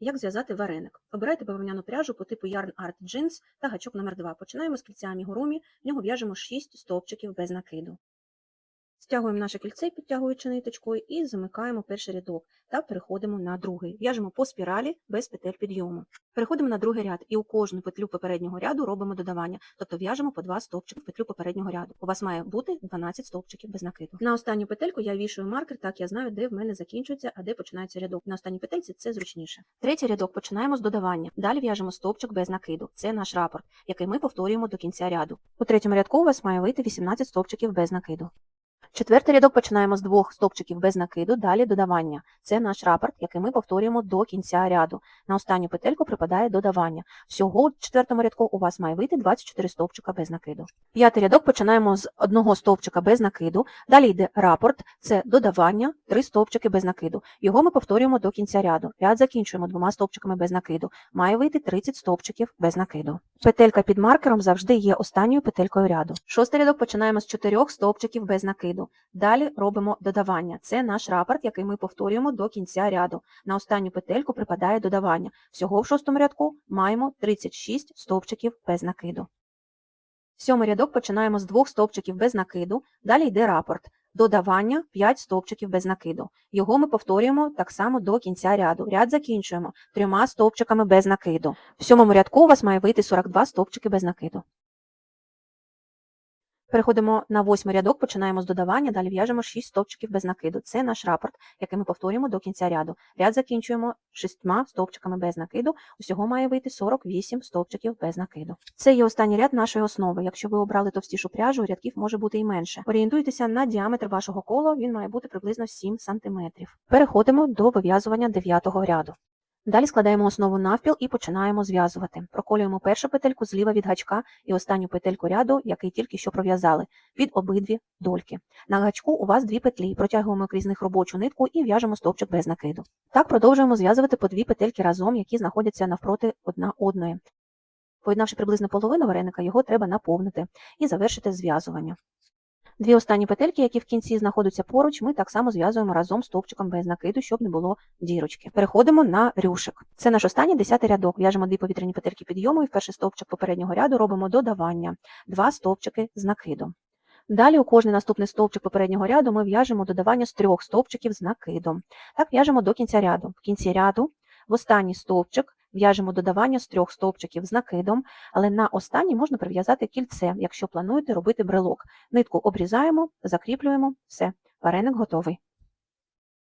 Як зв'язати вареник? Обирайте бавовняну пряжу по типу Yarn Art Jeans та гачок номер 2 Починаємо з кільця амігурумі, в нього в'яжемо 6 стовпчиків без накиду. Стягуємо наше кільце, підтягуючи ниточкою, і замикаємо перший рядок та переходимо на другий. В'яжемо по спіралі без петель підйому. Переходимо на другий ряд і у кожну петлю попереднього ряду робимо додавання, тобто в'яжемо по 2 стовпчики в петлю попереднього ряду. У вас має бути 12 стовпчиків без накиду. На останню петельку я вішую маркер, так я знаю, де в мене закінчується, а де починається рядок. На останній петельці це зручніше. Третій рядок починаємо з додавання. Далі в'яжемо стовпчик без накиду. Це наш рапорт, який ми повторюємо до кінця ряду. У третьому рядку у вас має вийти 18 стовпчиків без накиду. Четвертий рядок починаємо з двох стовпчиків без накиду, далі додавання. Це наш рапорт, який ми повторюємо до кінця ряду. На останню петельку припадає додавання. Всього у четвертому рядку у вас має вийти 24 стовпчика без накиду. П'ятий рядок починаємо з одного стовпчика без накиду, далі йде рапорт, це додавання, три стовпчики без накиду. Його ми повторюємо до кінця ряду. Ряд закінчуємо двома стовпчиками без накиду. Має вийти 30 стовпчиків без накиду. Петелька під маркером завжди є останньою петелькою ряду. Шостий рядок починаємо з чотирьох стовпчиків без накиду. Далі робимо додавання. Це наш рапорт, який ми повторюємо до кінця ряду. На останню петельку припадає додавання. Всього в шостому рядку маємо 36 стовпчиків без накиду. Сьомий рядок починаємо з двох стовпчиків без накиду, далі йде рапорт. Додавання 5 стовпчиків без накиду. Його ми повторюємо так само до кінця ряду. Ряд закінчуємо трьома стовпчиками без накиду. В сьомому рядку у вас має вийти 42 стовпчики без накиду. Переходимо на восьмий рядок, починаємо з додавання, далі в'яжемо 6 стовпчиків без накиду. Це наш рапорт, який ми повторюємо до кінця ряду. Ряд закінчуємо шістьма стовпчиками без накиду. Усього має вийти 48 стовпчиків без накиду. Це є останній ряд нашої основи. Якщо ви обрали товстішу пряжу, рядків може бути і менше. Орієнтуйтеся на діаметр вашого кола, він має бути приблизно 7 см. Переходимо до вив'язування дев'ятого ряду. Далі складаємо основу навпіл і починаємо зв'язувати. Проколюємо першу петельку зліва від гачка і останню петельку ряду, який тільки що пров'язали, під обидві дольки. На гачку у вас дві петлі, протягуємо крізь них робочу нитку і в'яжемо стовпчик без накиду. Так продовжуємо зв'язувати по дві петельки разом, які знаходяться навпроти одна одної. Поєднавши приблизно половину вареника, його треба наповнити і завершити зв'язування. Дві останні петельки, які в кінці знаходяться поруч, ми так само зв'язуємо разом стовпчиком без накиду, щоб не було дірочки. Переходимо на рюшик. Це наш останній десятий рядок. В'яжемо дві повітряні петельки підйому і в перший стовпчик попереднього ряду робимо додавання, два стовпчики з накидом. Далі у кожний наступний стовпчик попереднього ряду ми в'яжемо додавання з трьох стовпчиків з накидом. Так в'яжемо до кінця ряду. В кінці ряду в останній стовпчик в'яжемо додавання з трьох стовпчиків з накидом, але на останній можна прив'язати кільце, якщо плануєте робити брелок. Нитку обрізаємо, закріплюємо, все, вареник готовий.